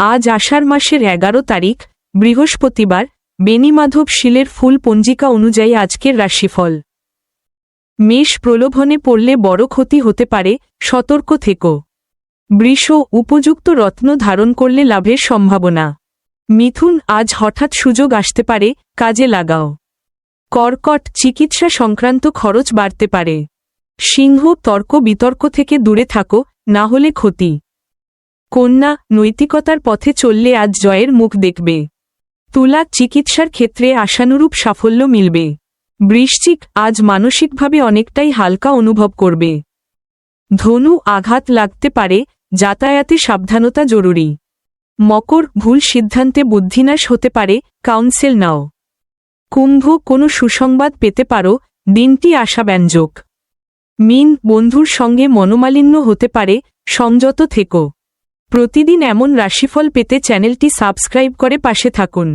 আজ আষাঢ় মাসের এগারো তারিখ, বৃহস্পতিবার বেনিমাধব শিলের ফুল পঞ্জিকা অনুযায়ী আজকের রাশিফল। মেষ প্রলোভনে পড়লে বড় ক্ষতি হতে পারে, সতর্ক থেকো। বৃষ উপযুক্ত রত্ন ধারণ করলে লাভের সম্ভাবনা। মিথুন আজ হঠাৎ সুযোগ আসতে পারে, কাজে লাগাও। কর্কট চিকিৎসা সংক্রান্ত খরচ বাড়তে পারে। সিংহ তর্ক বিতর্ক থেকে দূরে থাকো, না হলে ক্ষতি। কন্যা নৈতিকতার পথে চললে আজ জয়ের মুখ দেখবে। তুলা চিকিৎসার ক্ষেত্রে আশানুরূপ সাফল্য মিলবে। বৃশ্চিক আজ মানসিকভাবে অনেকটাই হালকা অনুভব করবে। ধনু আঘাত লাগতে পারে, যাতায়াতে সাবধানতা জরুরি। মকর ভুল সিদ্ধান্তে বুদ্ধিনাশ হতে পারে, কাউন্সেল নাও। কুম্ভ কোনো সুসংবাদ পেতে পারো, দিনটি আশাব্যঞ্জক। মিন বন্ধুর সঙ্গে মনোমালিন্য হতে পারে, সংযত থেকো। প্রতিদিন এমন রাশিফল পেতে চ্যানেলটি সাবস্ক্রাইব করে পাশে থাকুন।